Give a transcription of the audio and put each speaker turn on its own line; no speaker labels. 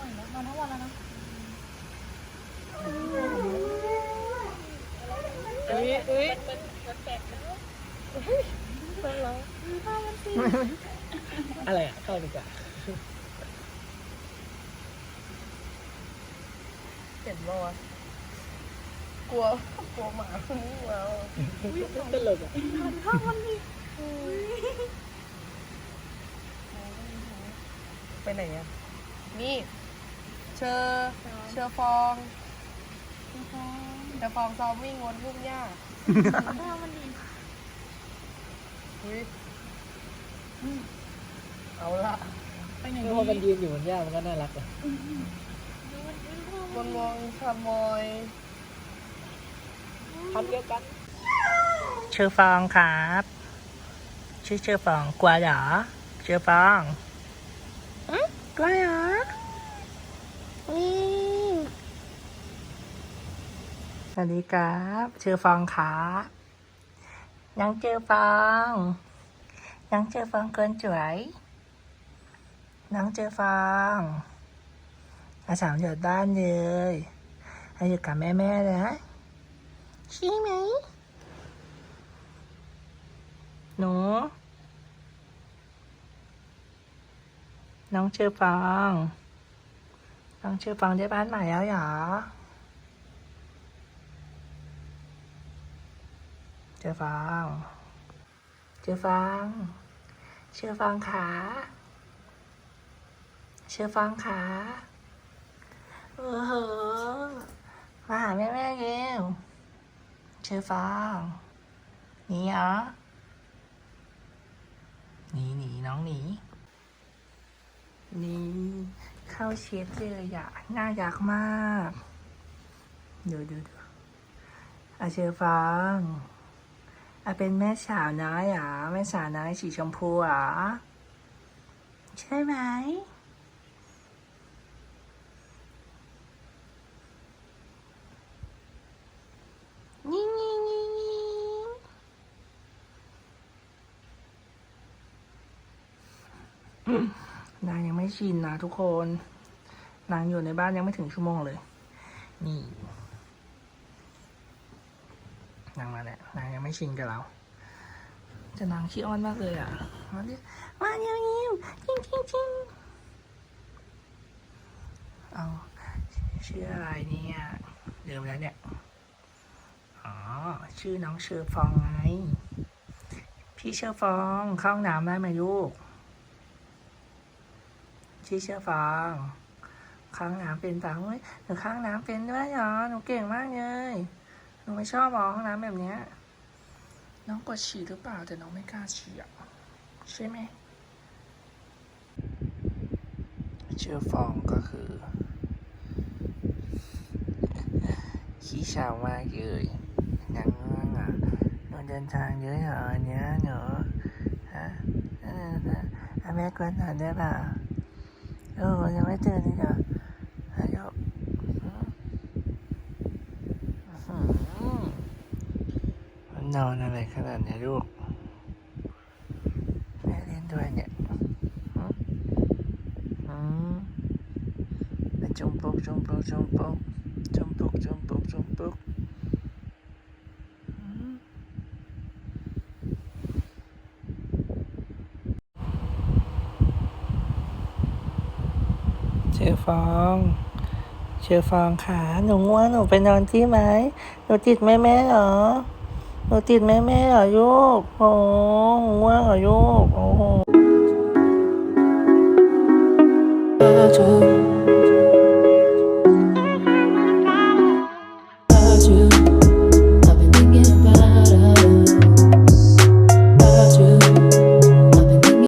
ง่วงอีกแล้วนอนทั้งวันแล้วนะ
เอ้ยเอ้ยอะไรอะเข้าดีกว่า
เห็นบ่วะกลัวกลัวหมาคนนี้มา
ตลกอะ
ไปไหนอะนี่ เชอร์เชอร์ฟองเชอร์ฟองซ้อมวิ่งวนลูกหญ้า
ถ้ามันดี
อุ้ยเอาละ
ไปไหน
พอมันยืนอยู่บนหญ้ามันก็น่ารักอะ
บนมองขโมย
พันเดียวกันชื่อฟองครับชื่อเชื่อฟองกลัวเหรอเชื่อฟองกลัวเหรอ สวัสดีครับชื่อฟองครับยังเจอฟองยังเจอฟองเกินจุ๋ยน้องเจอฟองอาสามอยู่บ้านเลยให้อยู่กับแม่แม่ๆเลยนะใช่ไหมหนูน้องชื่อฟอง น้งชื่อฟองได้บ้านใหม่แล้วหรอ เจอฟองเจอฟองเชื่อฟองขาเชื่อฟองขาโอ้โหมาหาแม่แม่เร็วชื่อฟางหนีเหรอหนีหนีน้องหนีหนี เข้าเชฟเลยอะน่ารักมากเดูดูดูอาเชื่อฟางอาเป็นแม่สาวน้อยอะแม่สาวน้อยสีชมพูอะใช่ไหมนี่นี่นี่นี่นางยังไม่ชินนะทุกคน นางอยู่ในบ้านยังไม่ถึงชั่วโมงเลย นี่ นางมาแล้วนางยังไม่ชินกับเราจะนางขี้อ้อนมากเลยอะมาเรียกมาเร็วเร็วจริงจริงจริงเอาชื่ออะไรเนี่ยเดิมแล้วเนี่ย อ๋อ ชื่อน้องเชอฟองไง พี่เชอฟองเข้าห้องน้ำได้ไหมลูกชื่อเชอฟองเข้างน้ำเป็นต่างเว้ยหนูเข้างน้ำเป็นด้วยเหรอหนูเก่งมากเลยหนูไม่ชอบหรอห้องน้ำแบบเนี้ยน้องกดฉี่หรือเปล่าแต่น้องไม่กล้าฉี่อะใช่ไหมเชื่อฟองก็คือ ขี้ช้ามากเลยนังง่วงอะหนูเดินทางเยอะเหรอเนี้ยหนูฮะแม่กวนหน่อยได้ป่ะ โอ้ยังไม่ตื่นอีกเหรออายุมันนอนอะไรขนาดนี้ลูกแม่เล่นด้วยเนี่ยหืมอืมไปจุ่มปุ๊กจุ่มปุ๊กจุ่มปุ๊กจุ่มปุกจุ่มปุกจุ่มปุกอืมเช อฟอง เชอฟองขาหนูง่วงหนูไปนอนที่ไหม หนูติดแม่แม่เหรอ หนูติดแม่แม่เหรอลูกโอ้ง่วงเหรอลูกโอ้